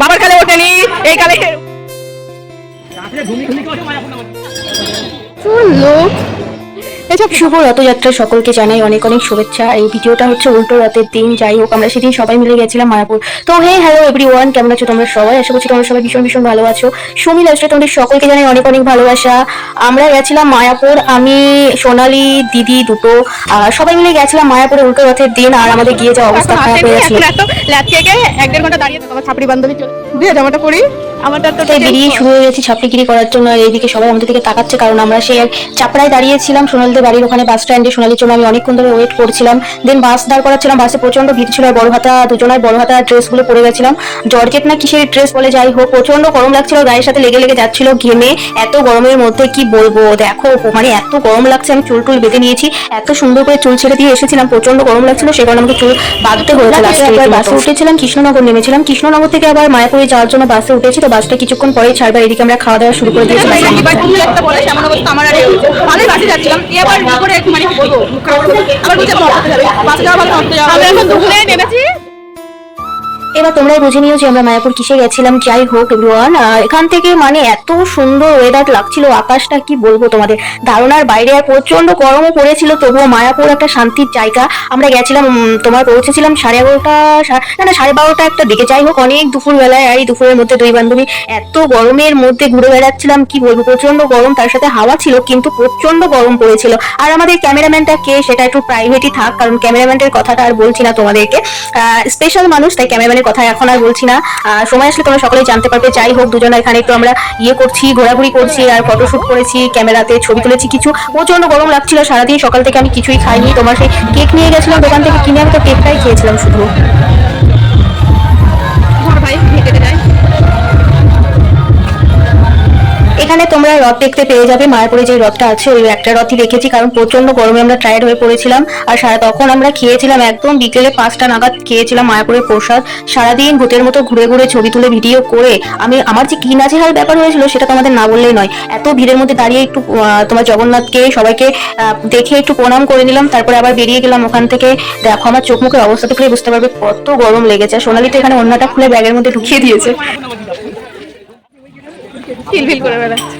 বাবার কালে ওঠেনি এই কালে লোক। এসব শুভ রথযাত্রা সকলকে জানাই অনেক অনেক শুভেচ্ছা। এই ভিডিওটা হচ্ছে উল্টো রথের দিন যাই হোক আমরা সেদিন সবাই মিলে গেছিলাম মায়াপুর। তো হে হ্যালো এভরি ওয়ান কেমন আছো তোমরা সবাই? আশা করছি তোমরা সবাই ভীষণ ভীষণ ভালো আছো। সুমি লাস্টে তোমাদের সকলকে জানাই অনেক অনেক ভালোবাসা। আমরা গেছিলাম মায়াপুর আমি সোনালি দিদি দুটো আর সবাই মিলে গেছিলাম মায়াপুরে উল্টো রথের দিন আর আমাদের গিয়ে যাওয়া অবস্থা খারাপ হয়ে গেছিল। এক দেড় ঘণ্টা দাঁড়িয়ে থাকো ছাপড়ি বান্ধবী চলে দিয়ে জামাটা পরি। আমারটা তো বেরিয়ে শুরু হয়ে গেছি ছাপড়িগিরি করার জন্য আর এইদিকে সবাই আমাদের দিকে তাকাচ্ছে কারণ আমরা সেই চাপড়ায় দাঁড়িয়েছিলাম সোনালিদের বাড়ির ওখানে বাস স্ট্যান্ডে সোনালির জন্য আমি অনেকক্ষণ ধরে ওয়েট করছিলাম। দেন বাস দাঁড় করাচ্ছিলাম বাসে প্রচণ্ড ভিড় ছিল আর বড় হাতা দুজনের বড় হাতা ড্রেসগুলো পরে গেছিলাম। জর্জেট না কিসের ড্রেস বলে যাই হোক প্রচণ্ড গরম লাগছিল গায়ের সাথে লেগে লেগে যাচ্ছিল ঘেমে। এত গরমের মধ্যে কি বলব দেখো মানে এত গরম লাগছে আমি চুল টুল বেঁধে নিয়েছি। এত সুন্দর করে চুল ছেড়ে দিয়ে এসেছিলাম প্রচণ্ড গরম লাগছিল সে কারণে আমাকে চুল বাঁধতে হয়েছে বাসে উঠেছিলাম কৃষ্ণনগর নেমেছিলাম। কৃষ্ণনগর থেকে আবার মায়াপুরে যাওয়ার জন্য বাসে উঠেছি তো বাসটা কিছুক্ষণ পরে ছাড়বে এদিকে আমরা খাওয়া দাওয়া শুরু করে দিয়েছি। আমার মানে আমি এখন দুপুরে নেমেছি। এবার তোমরাই বুঝে নিও যে আমরা মায়াপুর কিসে গেছিলাম। যাই হোক এভরিওয়ান এখান থেকে মানে এত সুন্দর ওয়েদার লাগছিল, আকাশটা কি বলব তোমাদের? ধারণার বাইরে আর প্রচণ্ড গরমও পড়েছিল, তবুও মায়াপুর একটা শান্তির জায়গা। আমরা গেছিলাম তোমার পৌঁছেছিলাম সাড়ে এগারোটা না না, সাড়ে বারোটা একটা দিকে। যাই হোক, অনেক দুপুর বেলায় আর এই দুপুরের মধ্যে দুই বান্ধবী এত গরমের মধ্যে ঘুরে বেড়াচ্ছিলাম, কি বলব প্রচণ্ড গরম, তার সাথে হাওয়া ছিল, কিন্তু প্রচণ্ড গরম পড়েছিল। আর আমাদের ক্যামেরাম্যানটা কে, সেটা একটু প্রাইভেটই থাক, কারণ ক্যামেরাম্যানের কথাটা আর বলছি না তোমাদেরকে। স্পেশাল মানুষ, তাই ক্যামেরাম্যানের কথা এখন আর বলছি না। সময় আসলে তোমরা সকলেই জানতে পারবে। যাই হোক, দুজনে এখানে একটু আমরা ইয়ে করছি, ঘোরাঘুরি করছি আর ফটোশ্যুট করেছি, ক্যামেরাতে ছবি তুলেছি কিছু। প্রচণ্ড গরম লাগছিল, সারাদিন সকাল থেকে আমি কিছুই খাইনি। তোমার সেই কেক নিয়ে গেছিলাম, দোকান থেকে কিনে আমি তো কেকটাই খেয়েছিলাম শুধু। এখানে তোমরা রথ দেখতে পেয়ে যাবে। মায়াপুরে যে রথটা আছে, ওই একটা রথই দেখেছি, কারণ প্রচণ্ড গরমে আমরা টায়ার্ড হয়ে পড়েছিলাম। আর সারা তখন আমরা খেয়েছিলাম একদম বিকেলে পাঁচটা নাগাদ খেয়েছিলাম মায়াপুরের প্রসাদ। সারাদিন ভূতের মতো ঘুরে ঘুরে ছবি তুলে ভিডিও করে আমি আমার যে কি নাজেহাল ব্যাপার হয়েছিল সেটা তোমাদের না বললেই নয়। এত ভিড়ের মধ্যে দাঁড়িয়ে একটু তোমার জগন্নাথকে সবাইকে দেখে একটু প্রণাম করে নিলাম, তারপরে আবার বেরিয়ে গেলাম ওখান থেকে। দেখো আমার চোখ মুখের অবস্থা দেখলে বুঝতে পারবে কত গরম লেগেছে। সোনালি তো এখানে অন্যটা খুলে ব্যাগের মধ্যে ঢুকিয়ে দিয়েছে। ফিল ফিল করে বেড়াচ্ছে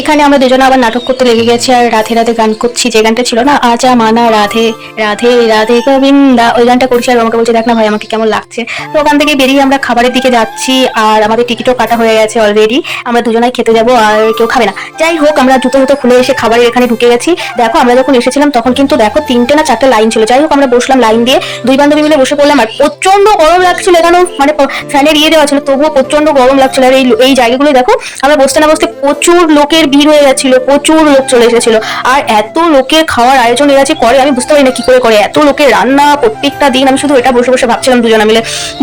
এখানে আমরা দুজনে আবার নাটক করতে লেগে গেছি আর রাধে রাধে গান করছি। যে গানটা ছিল না, আজা মানা রাধে রাধে রাধে গোবিন্দা, ওই গানটা করছি আর আমাকে বলছে, দেখ না ভাই, আমাকে কেমন লাগছে? তো ওখান থেকে বেরিয়ে আমরা খাবারের দিকে যাচ্ছি আর আমাদের টিকিটও কাটা হয়ে গেছে অলরেডি আমরা দুজনাই খেতে যাব আর কেউ খাবে না। যাই হোক, আমরা জুতো জুতো খুলে এসে খাবারের এখানে ঢুকে গেছি। দেখো, আমরা যখন এসেছিলাম, তখন কিন্তু দেখো তিনটে না চারটে লাইন ছিল। যাই হোক, আমরা বসলাম লাইন দিয়ে। দুই বান্ধবী মিলে বসে পড়লাম আর প্রচণ্ড গরম লাগছিল এখানেও মানে ফ্যানের ইয়ে দেওয়া ছিল, তবুও প্রচণ্ড গরম লাগছিল। আর এই এই জায়গাগুলো দেখো, আমরা বসতে না বসতে প্রচুর লোকের ভিড় হয়ে গেছিল প্রচুর লোক চলে এসেছিল। আর এত লোকের খাওয়ার আয়োজন এরা যে করে আমি বুঝতে পারি না কি করে করে। এত লোকের রান্না প্রত্যেকটা দিন, আমি শুধু এটা বসে বসে ভাবছিলাম দুজনে মিলে।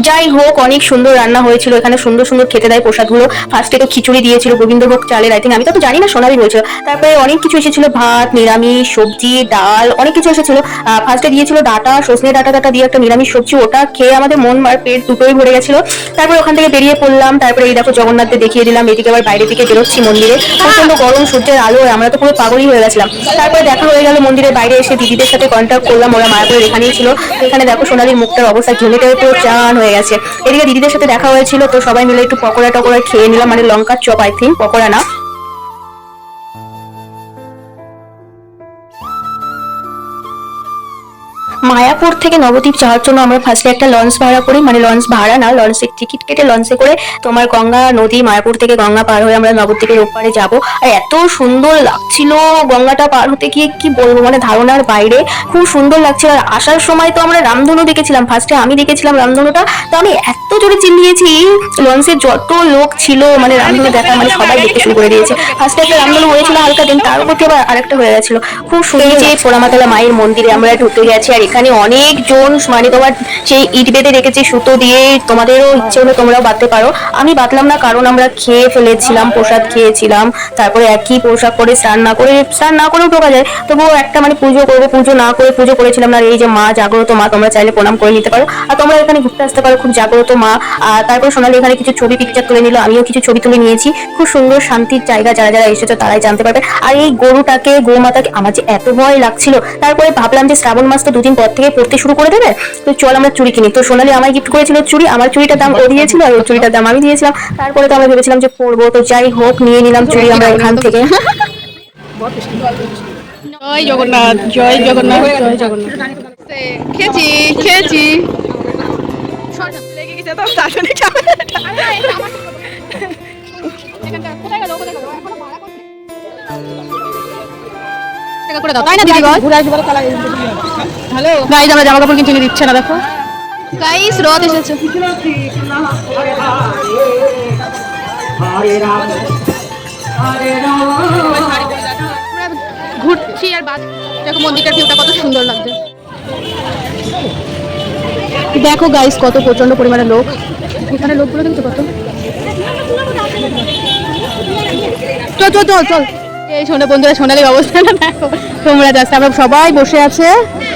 যাই হোক, অনেক সুন্দর রান্না হয়েছিল। এখানে সুন্দর সুন্দর খেতে দেয় প্রসাদগুলো। ফার্স্টে তো খিচুড়ি দিয়েছিল, গোবিন্দভোগ চালের আই থিঙ্ক আমি তো জানি না, সোনালি বলছিল তারপরে অনেক কিছু এসেছিল, ভাত, নিরামিষ, সবজি, ডাল, অনেক কিছু এসেছিল। ফার্স্টে দিয়েছিল ডাটা সজনে ডাটা ডাটা দিয়ে একটা নিরামিষ সবজি, ওটা খেয়ে আমাদের মন আর পেট দুটোই ভরে গেছিল। তারপরে ওখান থেকে বেরিয়ে পড়লাম, তারপরে এই দেখো জগন্নাথকে দেখিয়ে দিলাম, এদিকে আবার বাইরে থেকে বেরোচ্ছি মন্দিরে। প্রচণ্ড গরম, সূর্যের আলো আমরা তো পুরো পাগলই হয়ে গেছিলাম। তারপরে দেখা হয়ে গেল মন্দিরের বাইরে এসে দিদিদের সাথে কন্ট্যাক্ট করলাম, ওরা মায়াপুরের এখানেই ছিল। এখানে দেখো সোনালির মুখটার অবস্থা ঘেমেটে পুরো চান হয়ে গেছে। এদিকে দিদিদের সাথে দেখা হয়েছিল, তো সবাই মিলে একটু পকোড়া টকোড়া খেয়ে নিলাম মানে লঙ্কার চপ আই থিঙ্ক পকোড়া না। মায়াপুর থেকে নবদ্বীপ যাওয়ার জন্য আমরা ফার্স্টে একটা লঞ্চ ভাড়া করি মানে লঞ্চ ভাড়া না লঞ্চের টিকিট কেটে লঞ্চে করে তোমার গঙ্গা নদী মায়াপুর থেকে গঙ্গা পার হয়ে আমরা নবদ্বীপের ওপারে যাব। আর এত সুন্দর লাগছিল গঙ্গাটা পার হতে গিয়ে কি বলব মানে ধারণার বাইরে। খুব সুন্দর লাগছিল আর আসার সময় তো আমরা রামধনু দেখেছিলাম। ফার্স্টে আমি দেখেছিলাম রামধনুটা। তো আমি এত জোরে চিল্লিয়েছি লঞ্চে যত লোক ছিল মানে রামধনু দেখা মানে সবাই দেখতে শুরু করে দিয়েছে। ফার্স্টে একটা রামধনু হয়েছিল হালকা দিন তার উপর থেকে আবার আরেকটা হয়ে গেছিল। খুব সুন্দর যে পোড়ামাতলা মায়ের মন্দিরে আমরা ঢুকে গেছি আর এখানে অনেক জন মানে তোমার সেই ইট বেঁধে রেখেছে, সুতো দিয়ে তোমাদেরও ইচ্ছে হলে তোমরাও বাঁধতে পারো। আমি বাঁধলাম না কারণ আমরা খেয়ে ফেলেছিলাম, প্রসাদ খেয়েছিলাম, তারপরে একই পোশাক পরে স্নান না করে, স্নান না করেও ঢোকা যায়, তবুও একটা মানে পুজো করব, পুজো না করে পুজো করেছিলাম না। এই যে মা, জাগ্রত মা, তোমরা চাইলে প্রণাম করে নিতে পারো। আর তোমরা এখানে ঘুরতে আসতে পারো, খুব জাগ্রত মা। আর তারপরে সোনালি এখানে কিছু ছবি পিকচার তুলে নিল, আমিও কিছু ছবি তুলে নিয়েছি। খুব সুন্দর শান্তির জায়গা, যারা যারা এসেছ তারাই জানতে পারবে। আর এই গরুটাকে, গৌমাতাকে আমার যে এত ভয় লাগছিল, তারপরে ভাবলাম যে শ্রাবণ মাস তো দুদিন পর থেকে পড়তে শুরু করে দেবে তো চল আমরা চুড়ি কিনি। তো সোনালি আমায় গিফট করেছিল চুড়ি আমার চুড়িটার দাম ও দিয়েছিল আর ওর চুড়িটার দাম আমি দিয়েছিলাম। তারপরে তো আমরা ভেবেছিলাম যে পরবো তো যাই হোক নিয়ে নিলাম চুড়ি আমরা এখান থেকে। জয় জগন্নাথ জয় জগন্নাথ জয় জগন্নাথ। খেয়েছি খেয়েছি। লেগে গেছে তো তার জন্য করে দাও তাই না দিদি হ্যালো? গাইজ আমরা জামা কাপড় কিনতে দিচ্ছে না দেখো। গাইস রথ এসেছে। ঘুরছি আর বাদ দেখো মন্দিরটার ভিউটা কত সুন্দর লাগছে। দেখো গাইস কত প্রচণ্ড পরিমাণে লোক। এখানে লোকগুলো দেখছ কত চল চল চল চল। এই সোনা বন্ধুরা সোনালি অবস্থা না দেখো। তোমরা যাচ্ছে আমরা সবাই বসে আছে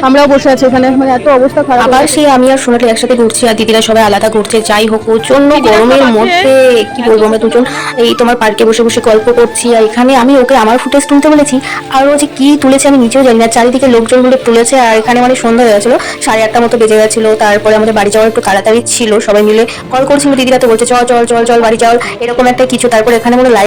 আমরাও বসে আছি ওখানে মানে এত অবস্থা খারাপ। আবার সেই আমি আর সোনালি একসাথে ঘুরছি আর দিদিরা সবাই আলাদা ঘুরছে যাই হোক প্রচণ্ড গরমের মধ্যে কি বলব আমরা দুজন এই তোমার পার্কে বসে বসে গল্প করছি আর এখানে আমি ওকে আমার ফুটেজ তুলতে বলেছি আর ও যে কি তুলেছে আমি নিজেও জানি না চারিদিকে লোকজন লোকজনগুলো তুলেছে আর এখানে মানে সন্ধ্যা হয়ে গেছিল সাড়ে আটটা মতো বেজে গেছিল তারপরে আমাদের বাড়ি যাওয়ার একটু তাড়াতাড়ি ছিল সবাই মিলে কল করছিল দিদিরা তো বলছে চল চল চল চল বাড়ি চল এরকম একটা কিছু তারপরে এখানে মনে লাইট